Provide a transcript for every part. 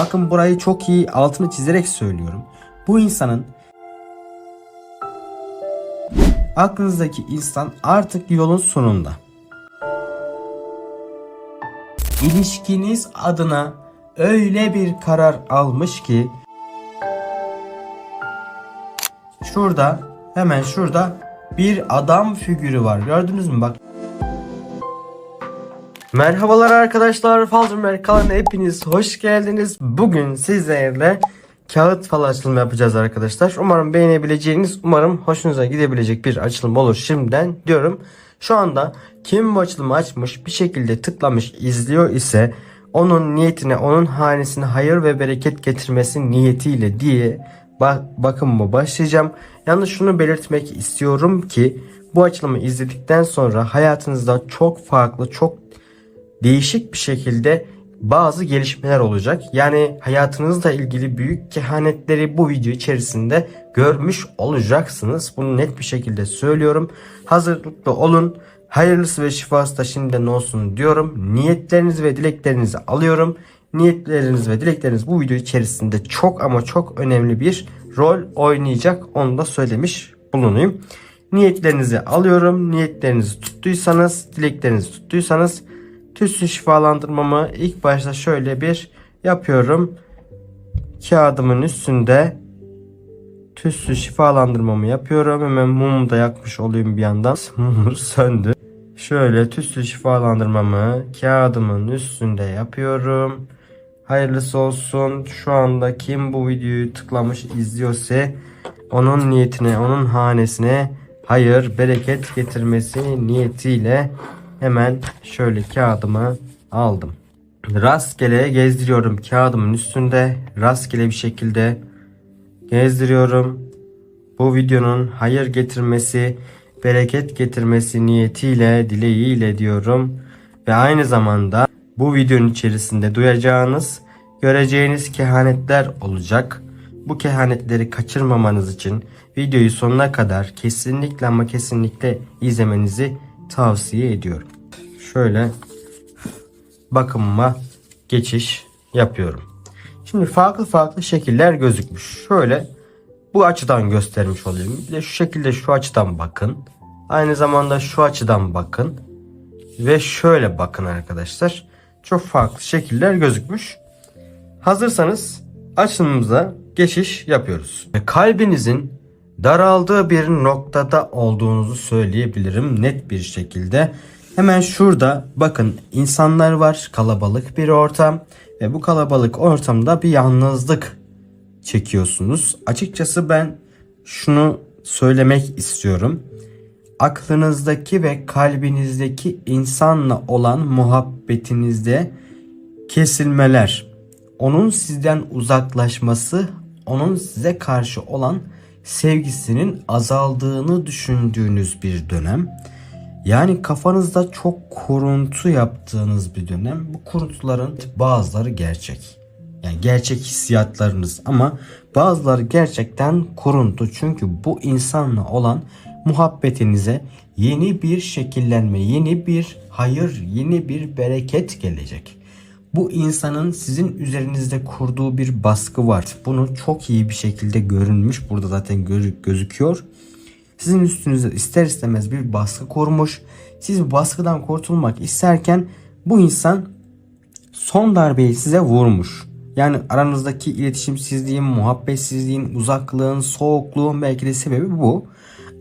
Bakın burayı çok iyi altını çizerek söylüyorum. Bu insanın aklınızdaki insan artık yolun sonunda. İlişkiniz adına öyle bir karar almış ki şurada hemen şurada bir adam figürü var. Gördünüz mü bak. Merhabalar arkadaşlar. Falcımer kanalına hepiniz hoş geldiniz. Bugün sizlerle kağıt fal açılımı yapacağız arkadaşlar. Umarım beğenebileceğiniz, umarım hoşunuza gidebilecek bir açılım olur şimdiden diyorum. Şu anda kim bu açılımı açmış bir şekilde tıklamış izliyor ise onun niyetine, onun hanesine hayır ve bereket getirmesi niyetiyle diye bak bakımıma başlayacağım. Yalnız şunu belirtmek istiyorum ki bu açılımı izledikten sonra hayatınızda çok farklı, çok değişik bir şekilde bazı gelişmeler olacak. Yani hayatınızla ilgili büyük kehanetleri bu video içerisinde görmüş olacaksınız. Bunu net bir şekilde söylüyorum. Hazırlıklı olun. Hayırlısı ve şifası da şimdiden olsun diyorum. Niyetlerinizi ve dileklerinizi alıyorum. Niyetleriniz ve dilekleriniz bu video içerisinde çok ama çok önemli bir rol oynayacak. Onu da söylemiş bulunayım. Niyetlerinizi alıyorum. Niyetlerinizi tuttuysanız, dileklerinizi tuttuysanız tütsü şifalandırmamı ilk başta şöyle bir yapıyorum. Kağıdımın üstünde tütsü şifalandırmamı yapıyorum. Hemen mumu da yakmış olayım bir yandan. Mumumuz söndü. Şöyle tütsü şifalandırmamı kağıdımın üstünde yapıyorum. Hayırlısı olsun. Şu anda kim bu videoyu tıklamış izliyorsa onun niyetine, onun hanesine hayır, bereket getirmesi niyetiyle hemen şöyle kağıdımı aldım. Rastgele gezdiriyorum kağıdımın üstünde. Rastgele bir şekilde gezdiriyorum. Bu videonun hayır getirmesi, bereket getirmesi niyetiyle, dileğiyle diyorum. Ve aynı zamanda bu videonun içerisinde duyacağınız, göreceğiniz kehanetler olacak. Bu kehanetleri kaçırmamanız için videoyu sonuna kadar kesinlikle ama kesinlikle izlemenizi tavsiye ediyorum. Şöyle bakımıma geçiş yapıyorum. Şimdi farklı farklı şekiller gözükmüş. Şöyle bu açıdan göstermiş olayım. Bir de şu şekilde şu açıdan bakın. Aynı zamanda şu açıdan bakın. Ve şöyle bakın arkadaşlar. Çok farklı şekiller gözükmüş. Hazırsanız açılımımıza geçiş yapıyoruz. Kalbinizin daraldığı bir noktada olduğunuzu söyleyebilirim net bir şekilde. Hemen şurada bakın insanlar var, kalabalık bir ortam ve bu kalabalık ortamda bir yalnızlık çekiyorsunuz. Açıkçası ben şunu söylemek istiyorum. Aklınızdaki ve kalbinizdeki insanla olan muhabbetinizde kesilmeler, onun sizden uzaklaşması, onun size karşı olan sevgisinin azaldığını düşündüğünüz bir dönem. Yani kafanızda çok kuruntu yaptığınız bir dönem. Bu kuruntuların bazıları gerçek. Yani gerçek hissiyatlarınız ama bazıları gerçekten kuruntu. Çünkü bu insanla olan muhabbetinize yeni bir şekillenme, yeni bir hayır, yeni bir bereket gelecek. Bu insanın sizin üzerinizde kurduğu bir baskı var. Bunu çok iyi bir şekilde görünmüş. Burada zaten gözü- gözüküyor. Sizin üstünüzde ister istemez bir baskı kurmuş. Siz bu baskıdan kurtulmak isterken bu insan son darbeyi size vurmuş. Yani aranızdaki iletişimsizliğin, muhabbetsizliğin, uzaklığın, soğukluğun belki de sebebi bu.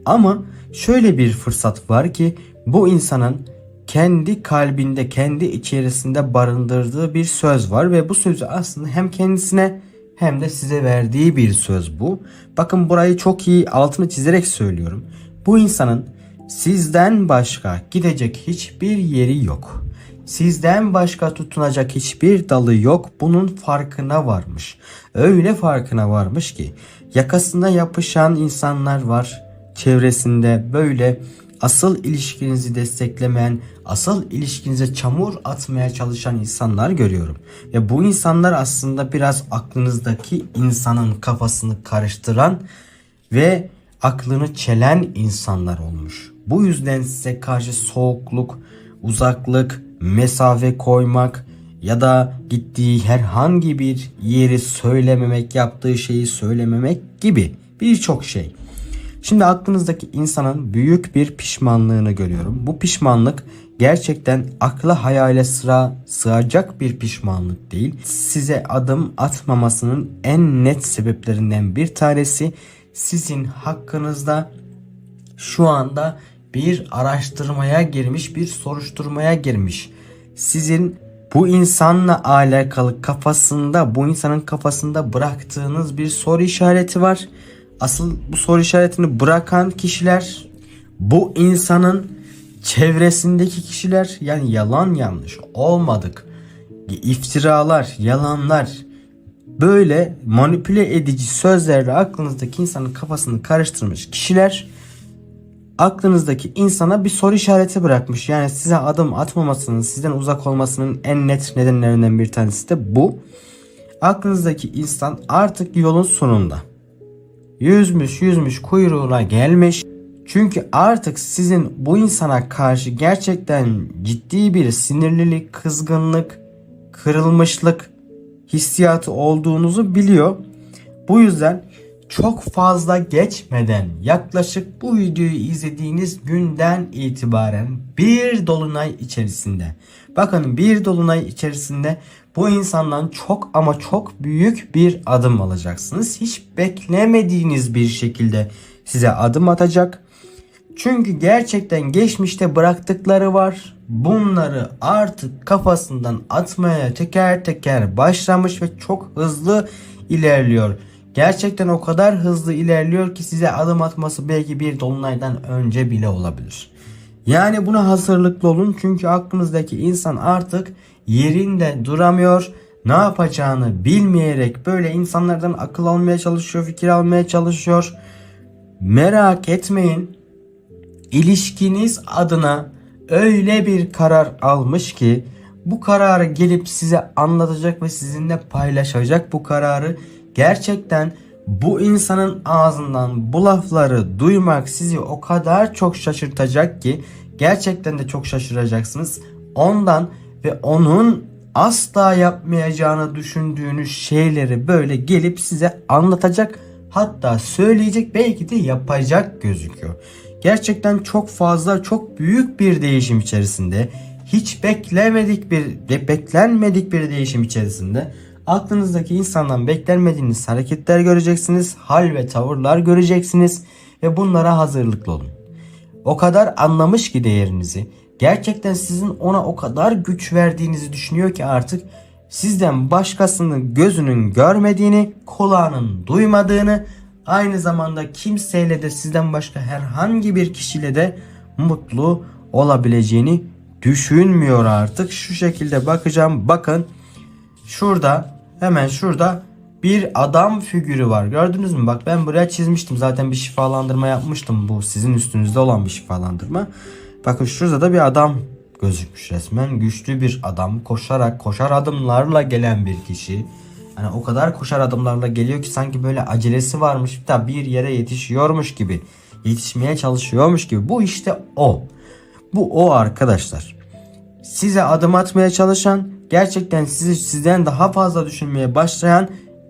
Ama şöyle bir fırsat var ki bu insanın kendi kalbinde, kendi içerisinde barındırdığı bir söz var ve bu sözü aslında hem kendisine hem de size verdiği bir söz bu. Bakın burayı çok iyi altını çizerek söylüyorum. Bu insanın sizden başka gidecek hiçbir yeri yok. Sizden başka tutunacak hiçbir dalı yok. Bunun farkına varmış. Öyle farkına varmış ki yakasına yapışan insanlar var çevresinde böyle asıl ilişkinizi desteklemeyen, asıl ilişkinize çamur atmaya çalışan insanlar görüyorum. Ve bu insanlar aslında biraz aklınızdaki insanın kafasını karıştıran ve aklını çelen insanlar olmuş. Bu yüzden size karşı soğukluk, uzaklık, mesafe koymak, ya da gittiği herhangi bir yeri söylememek, yaptığı şeyi söylememek gibi birçok şey. Şimdi aklınızdaki insanın büyük bir pişmanlığını görüyorum. Bu pişmanlık gerçekten akla hayale sıra sığacak bir pişmanlık değil. Size adım atmamasının en net sebeplerinden bir tanesi sizin hakkınızda şu anda bir araştırmaya girmiş, bir soruşturmaya girmiş. Sizin bu insanla alakalı kafasında, bu insanın kafasında bıraktığınız bir soru işareti var. Asıl bu soru işaretini bırakan kişiler bu insanın çevresindeki kişiler yani yalan yanlış olmadık iftiralar, yalanlar böyle manipüle edici sözlerle aklınızdaki insanın kafasını karıştırmış kişiler aklınızdaki insana bir soru işareti bırakmış. Yani size adım atmamasının, sizden uzak olmasının en net nedenlerinden bir tanesi de bu. Aklınızdaki insan artık yolun sonunda. Yüzmüş yüzmüş kuyruğuna gelmiş. Çünkü artık sizin bu insana karşı gerçekten ciddi bir sinirlilik, kızgınlık, kırılmışlık hissiyatı olduğunuzu biliyor. Bu yüzden çok fazla geçmeden yaklaşık bu videoyu izlediğiniz günden itibaren bir dolunay içerisinde bakın bir dolunay içerisinde bu insandan çok ama çok büyük bir adım alacaksınız. Hiç beklemediğiniz bir şekilde size adım atacak. Çünkü gerçekten geçmişte bıraktıkları var. Bunları artık kafasından atmaya teker teker başlamış ve çok hızlı ilerliyor. Gerçekten o kadar hızlı ilerliyor ki size adım atması belki bir dolunaydan önce bile olabilir. Yani buna hazırlıklı olun çünkü aklınızdaki insan artık yerinde duramıyor. Ne yapacağını bilmeyerek böyle insanlardan akıl almaya çalışıyor, fikir almaya çalışıyor. Merak etmeyin. İlişkiniz adına öyle bir karar almış ki bu kararı gelip size anlatacak ve sizinle paylaşacak bu kararı gerçekten bu insanın ağzından bu lafları duymak sizi o kadar çok şaşırtacak ki gerçekten de çok şaşıracaksınız. Ondan ve onun asla yapmayacağını düşündüğünüz şeyleri böyle gelip size anlatacak hatta söyleyecek belki de yapacak gözüküyor. Gerçekten çok fazla çok büyük bir değişim içerisinde hiç beklemedik bir beklenmedik bir değişim içerisinde aklınızdaki insandan beklenmediğiniz hareketler göreceksiniz, hal ve tavırlar göreceksiniz ve bunlara hazırlıklı olun. O kadar anlamış ki değerinizi, gerçekten sizin ona o kadar güç verdiğinizi düşünüyor ki artık sizden başkasının gözünün görmediğini, kulağının duymadığını, aynı zamanda kimseyle de sizden başka herhangi bir kişiyle de mutlu olabileceğini düşünmüyor artık. Şu şekilde bakacağım. Bakın şurada hemen şurada bir adam figürü var. Gördünüz mü? Bak ben buraya çizmiştim. Zaten bir şifalandırma yapmıştım. Bu sizin üstünüzde olan bir şifalandırma. Bakın şurada da bir adam gözükmüş resmen. Güçlü bir adam. Koşarak, koşar adımlarla gelen bir kişi. Yani o kadar koşar adımlarla geliyor ki sanki böyle acelesi varmış da bir yere yetişiyormuş gibi. Yetişmeye çalışıyormuş gibi. Bu işte o. Bu o arkadaşlar. Size adım atmaya çalışan, gerçekten sizi sizden daha fazla düşünmeye başlayan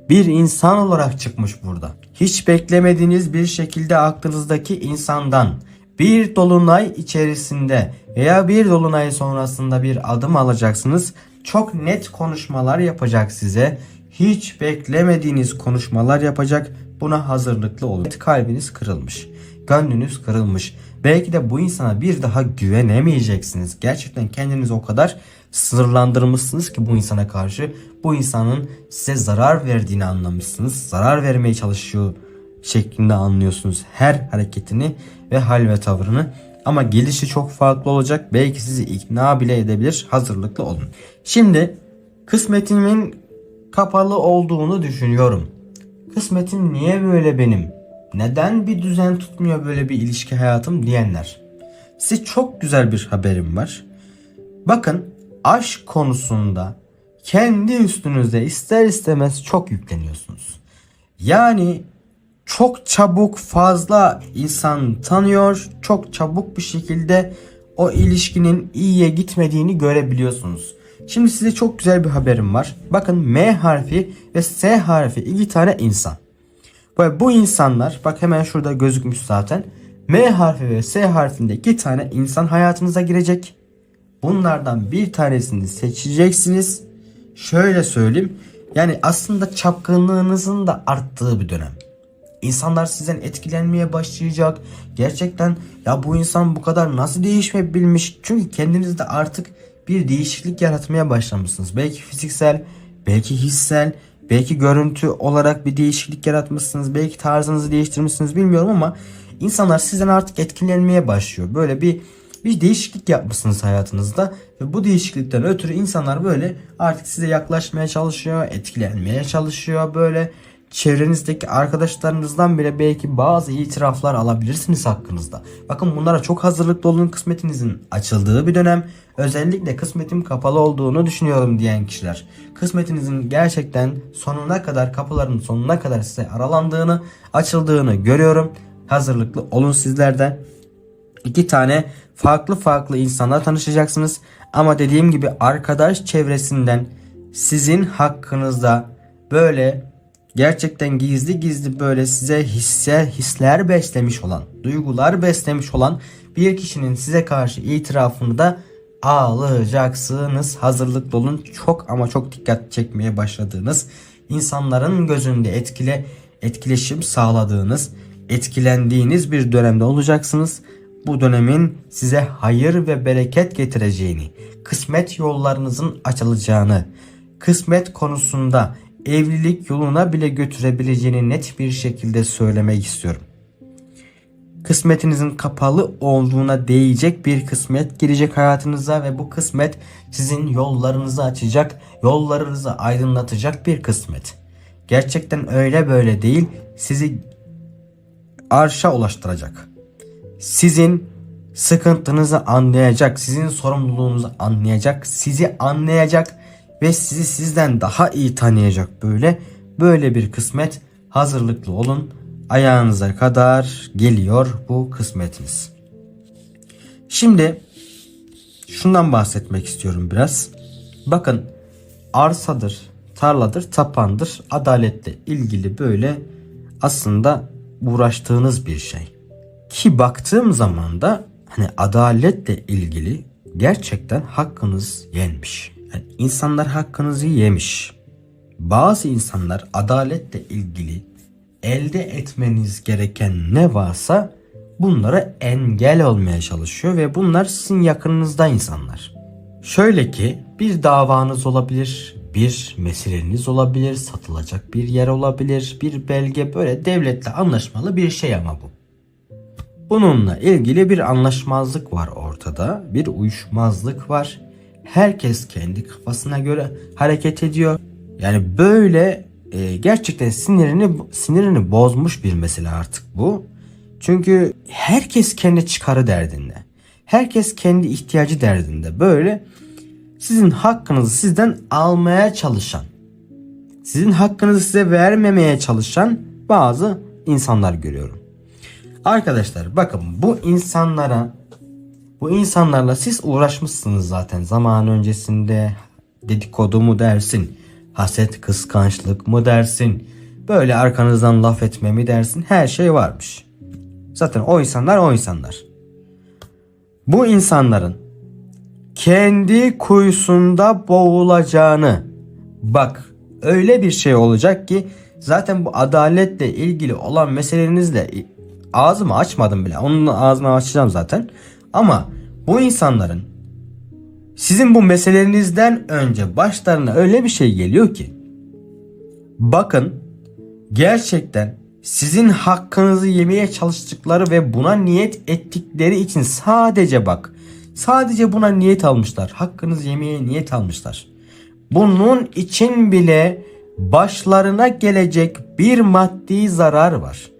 bir insan olarak çıkmış burada. Hiç beklemediğiniz bir şekilde aklınızdaki insandan bir dolunay içerisinde veya bir dolunay sonrasında bir adım alacaksınız. Çok net konuşmalar yapacak size. Hiç beklemediğiniz konuşmalar yapacak. Buna hazırlıklı olun. Kalbiniz kırılmış. Gönlünüz kırılmış. Belki de bu insana bir daha güvenemeyeceksiniz. Gerçekten kendinizi o kadar sınırlandırmışsınız ki bu insana karşı. Bu insanın size zarar verdiğini anlamışsınız. Zarar vermeye çalışıyor şeklinde anlıyorsunuz her hareketini ve hal ve tavrını. Ama gelişi çok farklı olacak. Belki sizi ikna bile edebilir. Hazırlıklı olun. Şimdi kısmetimin kapalı olduğunu düşünüyorum. Kısmetim niye böyle benim? Neden bir düzen tutmuyor böyle bir ilişki hayatım diyenler. Size çok güzel bir haberim var. Bakın aşk konusunda kendi üstünüzde ister istemez çok yükleniyorsunuz. Yani çok çabuk fazla insan tanıyor, çok çabuk bir şekilde o ilişkinin iyiye gitmediğini görebiliyorsunuz. Şimdi size çok güzel bir haberim var. Bakın M harfi ve S harfi iki tane insan. Ve bu insanlar bak hemen şurada gözükmüş zaten. M harfi ve S harfinde iki tane insan hayatınıza girecek. Bunlardan bir tanesini seçeceksiniz. Şöyle söyleyeyim. Yani aslında çapkınlığınızın da arttığı bir dönem. İnsanlar sizden etkilenmeye başlayacak. Gerçekten ya bu insan bu kadar nasıl değişmebilmiş? Çünkü kendinizde artık bir değişiklik yaratmaya başlamışsınız. Belki fiziksel, belki hissel, belki görüntü olarak bir değişiklik yaratmışsınız. Belki tarzınızı değiştirmişsiniz bilmiyorum ama insanlar sizden artık etkilenmeye başlıyor. Böyle bir bir değişiklik yapmışsınız hayatınızda ve bu değişiklikten ötürü insanlar böyle artık size yaklaşmaya çalışıyor, etkilenmeye çalışıyor böyle çevrenizdeki arkadaşlarınızdan bile belki bazı itiraflar alabilirsiniz hakkınızda. Bakın bunlara çok hazırlıklı olun kısmetinizin açıldığı bir dönem. Özellikle kısmetim kapalı olduğunu düşünüyorum diyen kişiler. Kısmetinizin gerçekten sonuna kadar kapıların sonuna kadar size aralandığını, açıldığını görüyorum. Hazırlıklı olun sizler de. İki tane farklı farklı insanla tanışacaksınız. Ama dediğim gibi arkadaş çevresinden sizin hakkınızda böyle gerçekten gizli gizli böyle size hisse, hisler beslemiş olan, duygular beslemiş olan bir kişinin size karşı itirafını da alacaksınız. Hazırlıklı olun. Çok ama çok dikkat çekmeye başladığınız, insanların gözünde etkile etkileşim sağladığınız, etkilendiğiniz bir dönemde olacaksınız. Bu dönemin size hayır ve bereket getireceğini, kısmet yollarınızın açılacağını, kısmet konusunda evlilik yoluna bile götürebileceğini net bir şekilde söylemek istiyorum. Kısmetinizin kapalı olduğuna değecek bir kısmet girecek hayatınıza ve bu kısmet sizin yollarınızı açacak, yollarınızı aydınlatacak bir kısmet. Gerçekten öyle böyle değil, sizi arşa ulaştıracak. Sizin sıkıntınızı anlayacak, sizin sorumluluğunuzu anlayacak, sizi anlayacak ve sizi sizden daha iyi tanıyacak böyle. Böyle bir kısmet hazırlıklı olun. Ayağınıza kadar geliyor bu kısmetiniz. Şimdi şundan bahsetmek istiyorum biraz. Bakın arsadır, tarladır, tapandır, adaletle ilgili böyle aslında uğraştığınız bir şey. Ki baktığım zaman da hani adaletle ilgili gerçekten hakkınız yenmiş. Yani insanlar hakkınızı yemiş. Bazı insanlar adaletle ilgili elde etmeniz gereken ne varsa bunlara engel olmaya çalışıyor ve bunlar sizin yakınınızda insanlar. Şöyle ki bir davanız olabilir, bir meseleniz olabilir, satılacak bir yer olabilir, bir belge böyle devletle anlaşmalı bir şey ama bu. Bununla ilgili bir anlaşmazlık var ortada, bir uyuşmazlık var. Herkes kendi kafasına göre hareket ediyor. Yani böyle e, gerçekten sinirini sinirini bozmuş bir mesele artık bu. Çünkü herkes kendi çıkarı derdinde. Herkes kendi ihtiyacı derdinde. Böyle sizin hakkınızı sizden almaya çalışan, sizin hakkınızı size vermemeye çalışan bazı insanlar görüyorum. Arkadaşlar bakın bu insanlara bu insanlarla siz uğraşmışsınız zaten zaman öncesinde dedikodu mu dersin, haset kıskançlık mı dersin, böyle arkanızdan laf etme mi dersin her şey varmış. Zaten o insanlar o insanlar. Bu insanların kendi kuyusunda boğulacağını bak öyle bir şey olacak ki zaten bu adaletle ilgili olan meselenizle ağzımı açmadım bile. Onun ağzını açacağım zaten. Ama bu insanların sizin bu meselelerinizden önce başlarına öyle bir şey geliyor ki bakın gerçekten sizin hakkınızı yemeye çalıştıkları ve buna niyet ettikleri için sadece bak sadece buna niyet almışlar. Hakkınızı yemeye niyet almışlar. Bunun için bile başlarına gelecek bir maddi zarar var.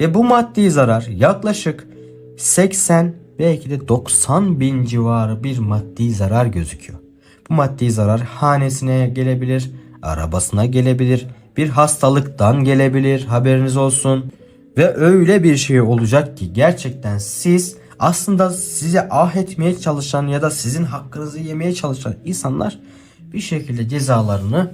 Ve bu maddi zarar yaklaşık 80 belki de 90 bin civarı bir maddi zarar gözüküyor. Bu maddi zarar hanesine gelebilir, arabasına gelebilir, bir hastalıktan gelebilir haberiniz olsun. Ve öyle bir şey olacak ki gerçekten siz aslında size ah etmeye çalışan ya da sizin hakkınızı yemeye çalışan insanlar bir şekilde cezalarını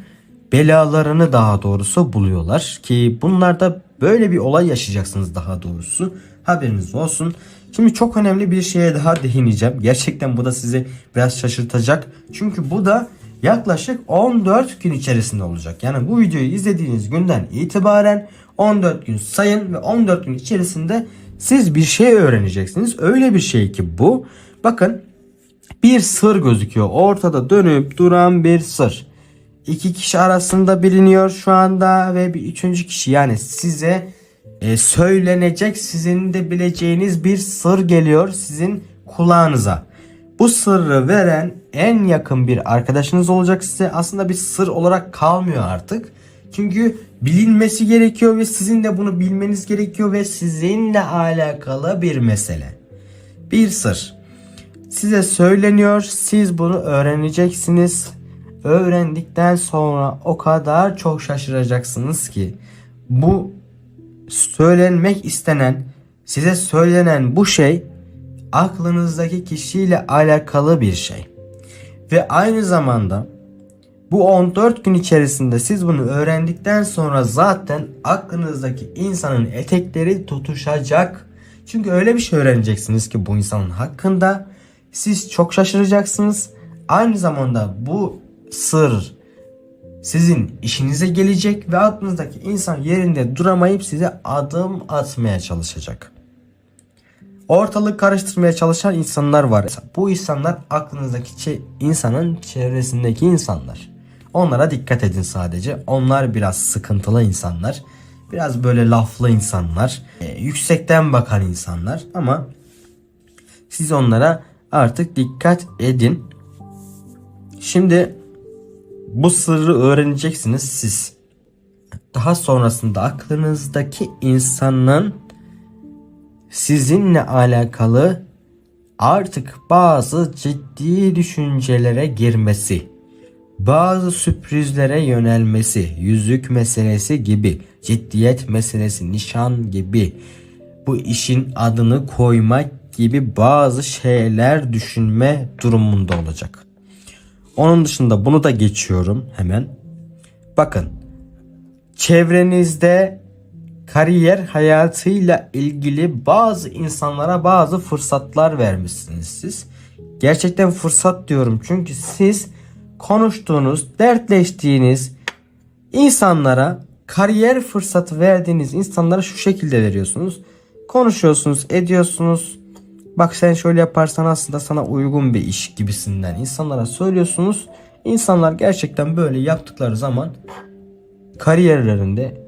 belalarını daha doğrusu buluyorlar ki bunlarda böyle bir olay yaşayacaksınız daha doğrusu haberiniz olsun. Şimdi çok önemli bir şeye daha değineceğim. Gerçekten bu da sizi biraz şaşırtacak. Çünkü bu da yaklaşık 14 gün içerisinde olacak. Yani bu videoyu izlediğiniz günden itibaren 14 gün sayın ve 14 gün içerisinde siz bir şey öğreneceksiniz. Öyle bir şey ki bu. Bakın bir sır gözüküyor. Ortada dönüp duran bir sır. İki kişi arasında biliniyor şu anda ve bir üçüncü kişi yani size e, söylenecek sizin de bileceğiniz bir sır geliyor sizin kulağınıza. Bu sırrı veren en yakın bir arkadaşınız olacak size. Aslında bir sır olarak kalmıyor artık. Çünkü bilinmesi gerekiyor ve sizin de bunu bilmeniz gerekiyor ve sizinle alakalı bir mesele. Bir sır. Size söyleniyor, siz bunu öğreneceksiniz. Öğrendikten sonra o kadar çok şaşıracaksınız ki bu söylenmek istenen, size söylenen bu şey aklınızdaki kişiyle alakalı bir şey. Ve aynı zamanda bu 14 gün içerisinde siz bunu öğrendikten sonra zaten aklınızdaki insanın etekleri tutuşacak. Çünkü öyle bir şey öğreneceksiniz ki bu insanın hakkında siz çok şaşıracaksınız. Aynı zamanda bu sır sizin işinize gelecek ve aklınızdaki insan yerinde duramayıp size adım atmaya çalışacak. Ortalık karıştırmaya çalışan insanlar var. Bu insanlar aklınızdaki insanın çevresindeki insanlar. Onlara dikkat edin sadece. Onlar biraz sıkıntılı insanlar. Biraz böyle laflı insanlar. e, yüksekten bakan insanlar. Ama siz onlara artık dikkat edin. Şimdi bu sırrı öğreneceksiniz siz. Daha sonrasında aklınızdaki insanın sizinle alakalı artık bazı ciddi düşüncelere girmesi, bazı sürprizlere yönelmesi, yüzük meselesi gibi, ciddiyet meselesi, nişan gibi, bu işin adını koymak gibi bazı şeyler düşünme durumunda olacak. Onun dışında bunu da geçiyorum hemen. Bakın çevrenizde kariyer hayatıyla ilgili bazı insanlara bazı fırsatlar vermişsiniz siz. Gerçekten fırsat diyorum çünkü siz konuştuğunuz, dertleştiğiniz insanlara kariyer fırsatı verdiğiniz insanlara şu şekilde veriyorsunuz. Konuşuyorsunuz, ediyorsunuz. Bak sen şöyle yaparsan aslında sana uygun bir iş gibisinden insanlara söylüyorsunuz. İnsanlar gerçekten böyle yaptıkları zaman kariyerlerinde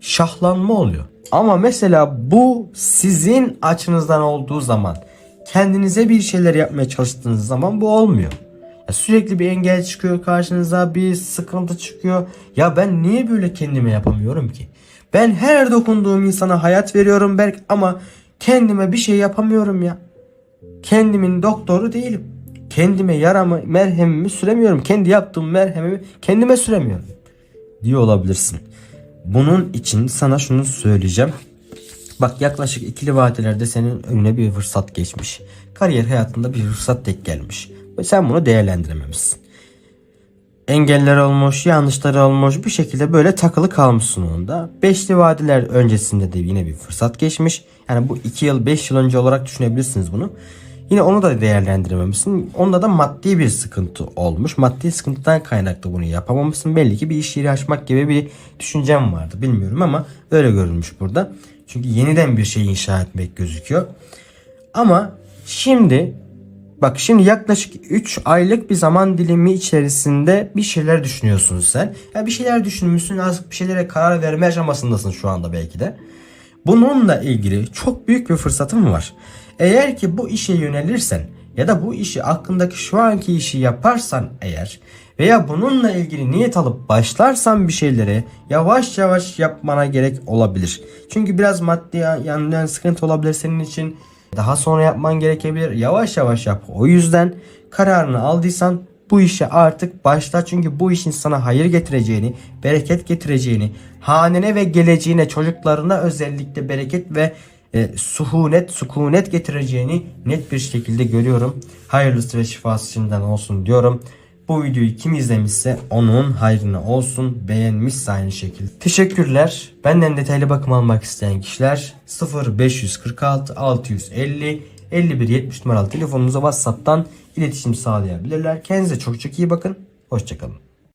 şahlanma oluyor. Ama mesela bu sizin açınızdan olduğu zaman kendinize bir şeyler yapmaya çalıştığınız zaman bu olmuyor. Sürekli bir engel çıkıyor karşınıza bir sıkıntı çıkıyor. Ya ben niye böyle kendime yapamıyorum ki? Ben her dokunduğum insana hayat veriyorum Berk ama kendime bir şey yapamıyorum ya. Kendimin doktoru değilim. Kendime yaramı, merhemimi süremiyorum. Kendi yaptığım merhemimi kendime süremiyorum. Diye olabilirsin. Bunun için sana şunu söyleyeceğim. Bak yaklaşık ikili vadelerde senin önüne bir fırsat geçmiş. Kariyer hayatında bir fırsat tek gelmiş. Ve sen bunu değerlendirememişsin. Engeller olmuş, yanlışları olmuş bir şekilde böyle takılı kalmışsın onda. Beşli vadeler öncesinde de yine bir fırsat geçmiş. Yani bu 2 yıl 5 yıl önce olarak düşünebilirsiniz bunu. Yine onu da değerlendirememişsin. Onda da maddi bir sıkıntı olmuş. Maddi sıkıntıdan kaynaklı bunu yapamamışsın. Belli ki bir iş yeri açmak gibi bir düşüncem vardı. Bilmiyorum ama öyle görülmüş burada. Çünkü yeniden bir şey inşa etmek gözüküyor. Ama şimdi bak şimdi yaklaşık 3 aylık bir zaman dilimi içerisinde bir şeyler düşünüyorsun sen. Ya bir şeyler düşünmüşsün artık bir şeylere karar verme aşamasındasın şu anda belki de. Bununla ilgili çok büyük bir fırsatım var. Eğer ki bu işe yönelirsen ya da bu işi aklındaki şu anki işi yaparsan eğer veya bununla ilgili niyet alıp başlarsan bir şeyleri yavaş yavaş yapmana gerek olabilir. Çünkü biraz maddi yandan sıkıntı olabilir senin için. Daha sonra yapman gerekebilir. Yavaş yavaş yap. O yüzden kararını aldıysan bu işe artık başla çünkü bu işin sana hayır getireceğini, bereket getireceğini, hanene ve geleceğine, çocuklarına özellikle bereket ve e, suhunet, sukunet getireceğini net bir şekilde görüyorum. Hayırlısı ve şifası şimdiden olsun diyorum. Bu videoyu kim izlemişse onun hayrına olsun. Beğenmişse aynı şekilde. Teşekkürler. Benden detaylı bakım almak isteyen kişiler 0546 650 51 70 numaralı telefonumuza WhatsApp'tan iletişim sağlayabilirler. Kendinize çok çok iyi bakın. Hoşçakalın.